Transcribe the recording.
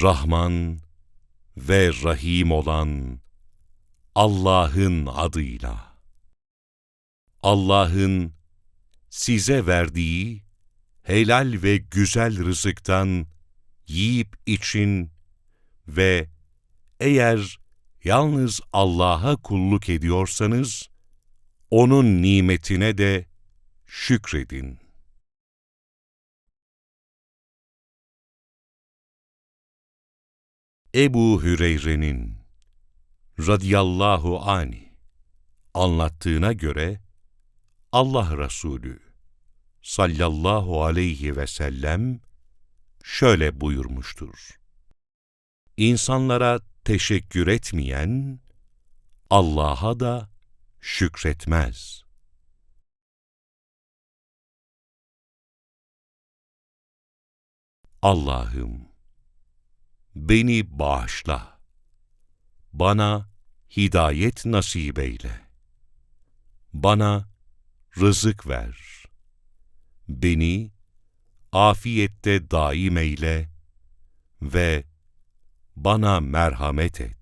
Rahman ve Rahim olan Allah'ın adıyla. Allah'ın size verdiği helal ve güzel rızıktan yiyip için ve eğer yalnız Allah'a kulluk ediyorsanız, O'nun nimetine de şükredin. Ebu Hüreyre'nin radıyallahu ani anlattığına göre, Allah Resulü sallallahu aleyhi ve sellem şöyle buyurmuştur. İnsanlara teşekkür etmeyen, Allah'a da şükretmez. Allah'ım, beni bağışla. Bana hidayet nasip eyle. Bana rızık ver. Beni afiyette daim eyle ve bana merhamet et.